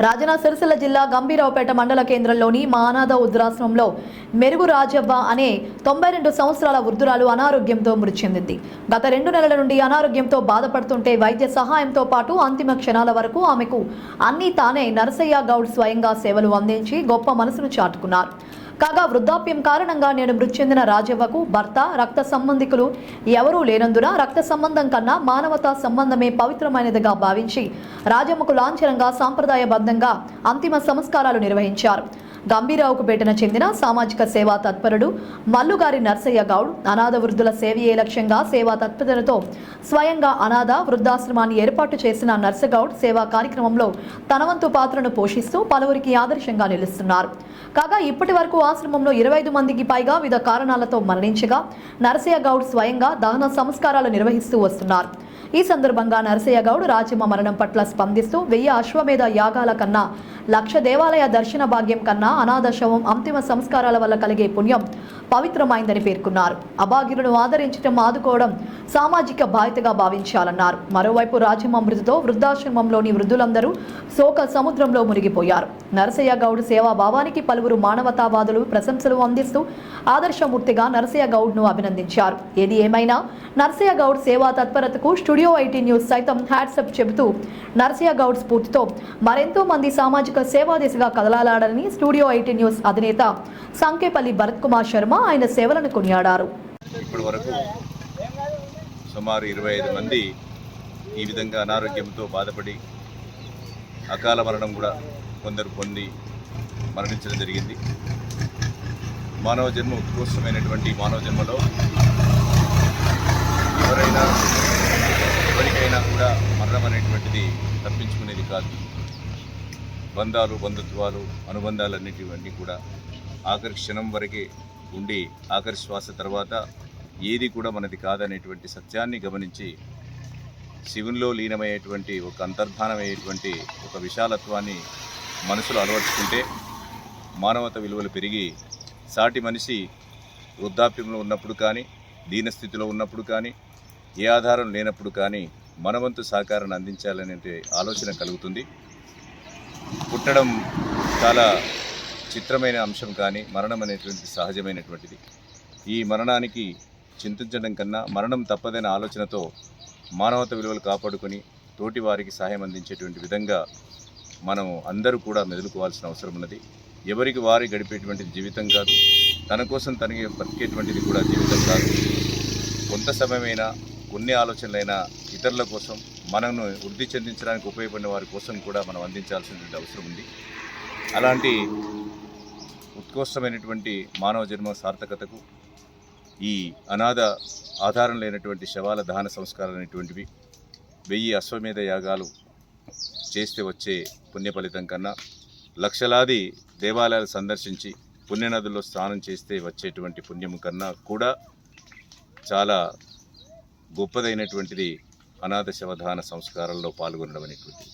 రాజన్న సిరిసిల్ల జిల్లా గంభీరావుపేట మండల కేంద్రంలోని మానాద ఉద్రాశ్రమంలో మెరుగు రాజవ్వ అనే తొంభై రెండు సంవత్సరాల వృద్ధురాలు అనారోగ్యంతో మృతి చెందింది. గత రెండు నెలల నుండి అనారోగ్యంతో బాధపడుతుంటే వైద్య సహాయంతో పాటు అంతిమ క్షణాల వరకు ఆమెకు అన్నీ తానే నరసయ్య గౌడ్ స్వయంగా సేవలు అందించి గొప్ప మనసును చాటుకున్నారు. కాగా వృద్ధాప్యం కారణంగా నేడు మృతి చెందిన రాజవ్వకు భర్త రక్త సంబంధికులు ఎవరూ లేనందున రక్త సంబంధం కన్నా మానవతా సంబంధమే పవిత్రమైనదిగా భావించి రాజమ్మకు లాంఛనంగా సాంప్రదాయబద్ధంగా అంతిమ సంస్కారాలు నిర్వహించారు. గంభీరావుకు పేటన చెందిన సామాజిక సేవా తత్పరుడు మల్లుగారి నర్సయ్య గౌడ్ అనాథ వృద్ధుల సేవయే లక్ష్యంగా సేవా తత్పరతతో స్వయంగా అనాథ వృద్ధాశ్రమాన్ని ఏర్పాటు చేసిన నర్సగౌడ్ సేవా కార్యక్రమంలో తనవంతు పాత్రను పోషిస్తూ పలువురికి ఆదర్శంగా నిలుస్తున్నారు. కాగా ఇప్పటి వరకు ఆశ్రమంలో ఇరవై ఐదు మందికి పైగా వివిధ కారణాలతో మరణించగా నరసయ్య గౌడ్ స్వయంగా దహన సంస్కారాలు నిర్వహిస్తూ వస్తున్నారు. ఈ సందర్భంగా నరసయ్య గౌడ్ రాజమ్మ మరణం పట్ల స్పందిస్తూ వెయ్యి అశ్వమేధ యాగాల కన్నా లక్ష దేవాలయ దర్శన భాగ్యం కన్నా అనాథ శవం అంతిమ సంస్కారాల వల్ల కలిగే పుణ్యం. పవిత్రమైందని పేర్కొన్నారు. అభాగ్యులను ఆదరించడం ఆదుకోవడం సామాజిక బాధ్యతగా భావించాలన్నారు. మరోవైపు రాజమ్మ మృతితో వృద్ధాశ్రమంలోని వృద్ధులందరూ శోక సముద్రంలో మునిగిపోయారు. నరసయ్య గౌడ్ సేవా భావానికి పలువురు మానవతావాదులు ప్రశంసలు అందిస్తూ ఆదర్శమూర్తిగా నరసయ్య గౌడ్ను అభినందించారు. ఏది ఏమైనా నరసయ్య గౌడ్ సేవా తత్పరతకు స్టూడియో ఐటీ న్యూస్ సైతం హ్యాట్సప్ చెబుతూ నరసయ్య గౌడ్ స్ఫూర్తితో మరెంతో మంది సామాజిక సేవా దిశగా కదలాలాడని స్టూడియో ఐటీ న్యూస్ అధినేత సంకేపల్లి భరత్ కుమార్ శర్మ ఆయన సేవలను కొనియాడారు. ఇప్పటి వరకు సుమారు ఇరవై ఐదు మంది ఈ విధంగా అనారోగ్యంతో బాధపడి అకాల మరణం కూడా కొందరు పొంది మరణించడం జరిగింది. మానవ జన్మ ఉత్కృష్టమైనటువంటి మానవ జన్మలో ఎవరైనా ఎవరికైనా కూడా మరణం అనేటువంటిది తప్పించుకునేది కాదు. బంధాలు బంధుత్వాలు అనుబంధాలన్నిటివన్నీ కూడా ఆఖరి క్షణం వరకే ఉండి ఆఖరి శ్వాస తర్వాత ఏది కూడా మనది కాదనేటువంటి సత్యాన్ని గమనించి శివునిలో లీనమయ్యేటువంటి ఒక అంతర్ధానమయ్యేటువంటి ఒక విశాలత్వాన్ని మనసులో అలవర్చుకుంటే మానవత విలువలు పెరిగి సాటి మనిషి వృద్ధాప్యంలో ఉన్నప్పుడు కానీ దీనస్థితిలో ఉన్నప్పుడు కానీ ఏ ఆధారం లేనప్పుడు కానీ మనవంతు సహకారాన్ని అందించాలనే ఆలోచన కలుగుతుంది. పుట్టడం చాలా చిత్రమైన అంశం కానీ మరణం అనేటువంటి సహజమైనటువంటిది. ఈ మరణానికి చింతించడం కన్నా మరణం తప్పదైన ఆలోచనతో మానవత విలువలు కాపాడుకొని తోటి వారికి సహాయం అందించేటువంటి విధంగా మనం అందరూ కూడా మెదులుకోవాల్సిన అవసరం ఉన్నది. ఎవరికి వారి గడిపేటువంటి జీవితం కాదు. తన కోసం తనకి బతికేటువంటిది కూడా జీవితం కాదు. కొంత సమయమైనా కొన్ని ఆలోచనలైనా ఇతరుల కోసం మనను వృద్ధి చెందించడానికి ఉపయోగపడిన వారి కోసం కూడా మనం అందించాల్సినటువంటి అవసరం ఉంది. అలాంటి ఉత్కృష్టమైనటువంటి మానవ జన్మ సార్థకతకు ఈ అనాథ ఆధారం లేనటువంటి శవాల దహన సంస్కారాలు అనేటువంటివి వెయ్యి అశ్వమేధ యాగాలు చేస్తే వచ్చే పుణ్య ఫలితం కన్నా లక్షలాది దేవాలయాలు సందర్శించి పుణ్యనదుల్లో స్నానం చేస్తే వచ్చేటువంటి పుణ్యం కన్నా కూడా చాలా గొప్పదైనటువంటిది అనాథ శవదాన సంస్కారాల్లో పాల్గొనడం అనేటువంటిది.